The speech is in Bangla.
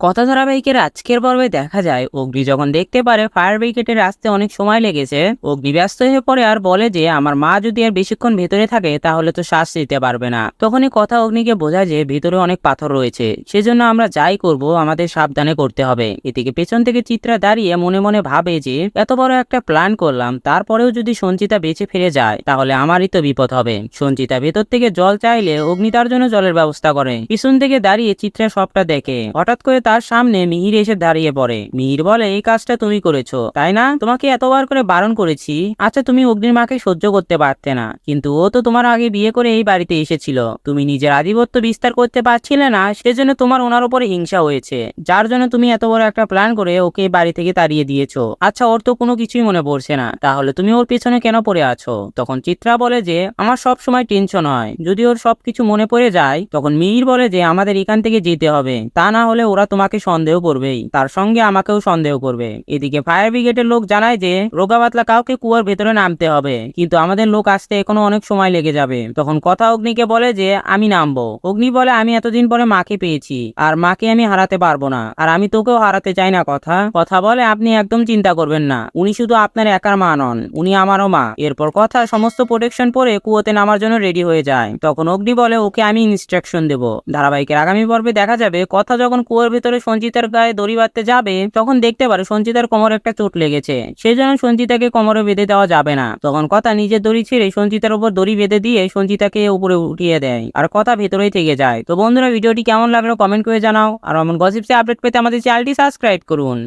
কথা ধারাবাহিকের আজকের পর্বে দেখা যায়, অগ্নি যখন দেখতে পারে ফায়ার ব্রিগেডের আসতে অনেক সময় লেগেছে, অগ্নি ব্যস্ত হয়ে পড়ে আর বলে যে, আমার মা যদি আর বেশিক্ষণ ভেতরে থাকে, তাহলে তো শ্বাস নিতে পারবে না। তখনই কথা অগ্নিকে বোঝায় যে, ভেতরে অনেক পাথর রয়েছে। সেজন্য আমরা যাই করব, আমাদের সাবধানে করতে হবে। এদিকে পেছন থেকে চিত্রা দাঁড়িয়ে মনে মনে ভাবে যে, এত বড় একটা প্ল্যান করলাম। তারপরেও যদি সঞ্চিতা বেঁচে ফিরে যায়, তাহলে আমারই তো বিপদ হবে। সঞ্চিতা ভেতর থেকে জল চাইলে অগ্নি তার জন্য জলের ব্যবস্থা করে। পিছন থেকে দাঁড়িয়ে চিত্রা সবটা দেখে। হঠাৎ করে তার সামনে মিহির এসে দাঁড়িয়ে পড়ে। মিহির বলে, এই কাজটা তুমি করেছ, তাই না? তোমাকে এতবার করে বারণ করেছি আচ্ছা তুমি অগ্নির মাকে সহ্য করতে পারতে না। কিন্তু ও তো তোমার আগে বিয়ে করে এই বাড়িতে এসেছিল। তুমি নিজের আধিপত্য বিস্তার করতে পারছিলে না, সেজন্য তোমার ওনার উপরে হিংসা হয়েছে। যার জন্য তুমি এত বড় একটা প্ল্যান করে ওকে বাড়ি থেকে তাড়িয়ে দিয়েছ। আচ্ছা ওর তো কোনো কিছুই মনে পড়ছে না। তাহলে তুমি ওর পেছনে কেন পড়ে আছো? তখন চিত্রা বলে যে, আমার সব সময় টেনশন হয়। যদি ওর সবকিছু মনে পড়ে যায়, তখন মিহির বলে যে, আমাদের এখান থেকে যেতে হবে। তা না হলে ওরা তোমাকে সন্দেহ করবেই। তার সঙ্গে আমাকেও সন্দেহ করবে। এদিকে ফায়ার ব্রিগেডের লোক জানায় যে রোগা পাতলা কাউকে কুয়ার ভেতরে নামতে হবে। কিন্তু আমাদের লোক আসতে এখনও অনেক সময় লেগে যাবে। তখন কথা অগ্নিকে বলে যে, আমি নামবো। অগ্নি বলে, আমি এতদিন পরে মাকে পেয়েছি। আর মাকে আমি হারাতে পারব না। আর আমি তোকেও হারাতে চাই না, কথা। কথা বলে, আপনি একদম চিন্তা করবেন না। উনি শুধু আপনার একার মা নন, উনি আমারও মা। এরপর কথা, সমস্ত প্রোটেকশন পরে কুয়োতে নামার জন্য রেডি হয়ে যায়। তখন অগ্নি বলে, ওকে আমি ইনস্ট্রাকশন দেবো। ধারাবাহিকের আগামী পর্বে দেখা যাবে, কথা যখন কুয়োর ভেতরে সঞ্চিতার গায়ে দড়ি বাঁধতে যাবে, তখন দেখতে পারে সঞ্চিতার কোমরে একটা চোট লেগেছে। সেই জন্য সঞ্চিতাকে কোমরে বেঁধে দেওয়া যাবে না। তখন কথা নিজের দড়ি ছিঁড়ে সঞ্চিতার উপর দড়ি বেঁধে দিয়ে সঞ্চিতাকে উপরে উঠিয়ে দেয় আর কথা ভেতরেই থেকে যায়। তো বন্ধুরা, ভিডিওটি কেমন লাগল কমেন্ট করে জানাও। আর এমন গসিপসে আপডেট পেতে আমাদের চ্যানেলটি সাবস্ক্রাইব করুন।